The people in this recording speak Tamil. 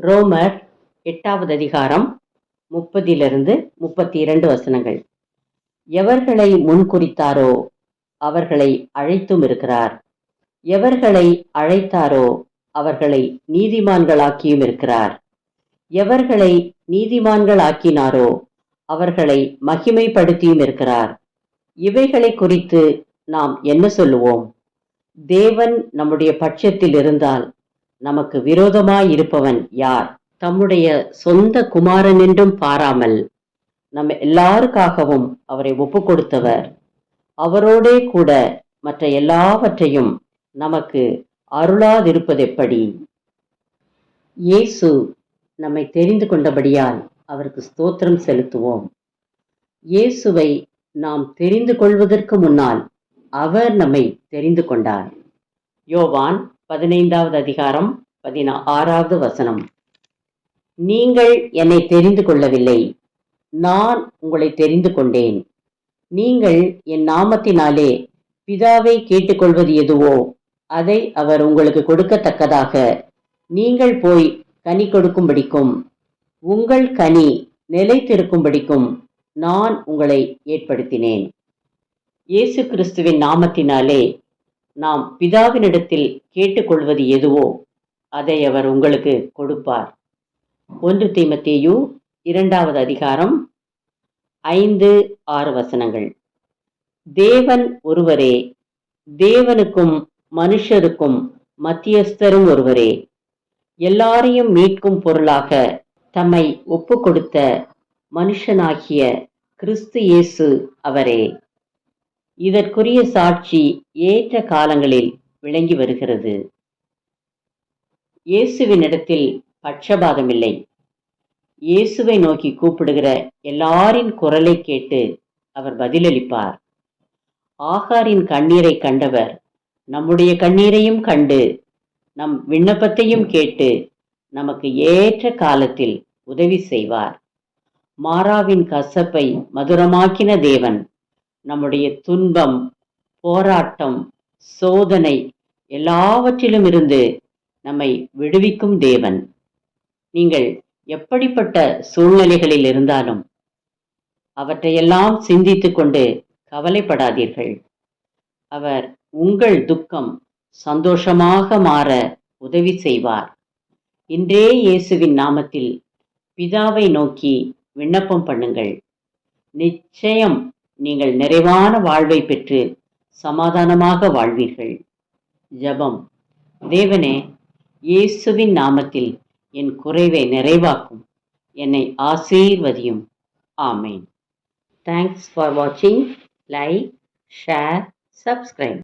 ரோமர் எட்டாவது அதிகாரம் முப்பதிலிருந்து முப்பத்தி இரண்டு வசனங்கள். எவர்களை முன்குறித்தாரோ அவர்களை அழைத்தும் இருக்கிறார். எவர்களை அழைத்தாரோ அவர்களை நீதிமான்களாக்கியும் இருக்கிறார். எவர்களை நீதிமான்களாக்கினாரோ அவர்களை மகிமைப்படுத்தியும் இருக்கிறார். இவைகளை குறித்து நாம் என்ன சொல்லுவோம்? தேவன் நம்முடைய பட்சத்தில் இருந்தால் நமக்கு விரோதமாய் இருப்பவன் யார்? தம்முடைய சொந்த குமாரன் என்றும் பாராமல் நம்ம எல்லாருக்காகவும் அவரை ஒப்பு கொடுத்தவர் அவரோடே கூட மற்ற எல்லாவற்றையும் நமக்கு அருளாதிருப்பதெப்படி? இயேசு நம்மை தெரிந்து கொண்டபடியால் அவருக்கு ஸ்தோத்திரம் செலுத்துவோம். இயேசுவை நாம் தெரிந்து கொள்வதற்கு முன்னால் அவர் நம்மை தெரிந்து கொண்டார். யோவான் பதினைந்தாவது அதிகாரம் பதினா ஆறாவது வசனம். நீங்கள் என்னை தெரிந்து கொள்ளவில்லை. நான் உங்களை தெரிந்து கொண்டேன். நீங்கள் என் நாமத்தினாலே பிதாவை கேட்டுக்கொள்வது எதுவோ அதை அவர் உங்களுக்கு கொடுக்கத்தக்கதாக. நீங்கள் போய் கனி கொடுக்கும்படிக்கும் உங்கள் கனி நிலைத்திருக்கும்படிக்கும் நான் உங்களை ஏற்படுத்தினேன். இயேசு கிறிஸ்துவின் நாமத்தினாலே நாம் பிதாவினிடத்தில் கேட்டுக்கொள்வது எதுவோ அதை அவர் உங்களுக்கு கொடுப்பார். ஒன்று தீமத்தேயு இரண்டாவது அதிகாரம் ஐந்து ஆறு வசனங்கள். தேவன் ஒருவரே தேவனுக்கும் மனுஷருக்கும் மத்தியஸ்தரும் ஒருவரே எல்லாரையும் மீட்கும் பொருளாக தம்மை ஒப்பு கொடுத்த மனுஷனாகிய கிறிஸ்து இயேசு அவரே. இதற்குரிய சாட்சி ஏற்ற காலங்களில் விளங்கி வருகிறது. இயேசுவினிடத்தில் பட்சபாதமில்லை. இயேசுவை நோக்கி கூப்பிடுகிற எல்லாரின் குரலை கேட்டு அவர் பதிலளிப்பார். ஆகாரின் கண்ணீரை கண்டவர் நம்முடைய கண்ணீரையும் கண்டு நம் விண்ணப்பத்தையும் கேட்டு நமக்கு ஏற்ற காலத்தில் உதவி செய்வார். மாறாவின் கசப்பை மதுரமாக்கின தேவன் நம்முடைய துன்பம் போராட்டம் சோதனை எல்லாவற்றிலும் இருந்து நம்மை விடுவிக்கும் தேவன். நீங்கள் எப்படிப்பட்ட சூழ்நிலைகளில் இருந்தாலும் அவற்றையெல்லாம் சிந்தித்து கொண்டு கவலைப்படாதீர்கள். அவர் உங்கள் துக்கம் சந்தோஷமாக மாற உதவி செய்வார். இன்றே இயேசுவின் நாமத்தில் பிதாவை நோக்கி விண்ணப்பம் பண்ணுங்கள். நிச்சயம் நீங்கள் நிறைவான வாழ்வை பெற்று சமாதானமாக வாழ்வீர்கள். ஜெபம். தேவனே இயேசுவின் நாமத்தில் என் குறைவை நிறைவாக்கும். என்னை ஆசீர்வதியும். ஆமேன். தேங்க்ஸ் ஃபார் வாட்சிங் லைக் ஷேர் சப்ஸ்கிரைப்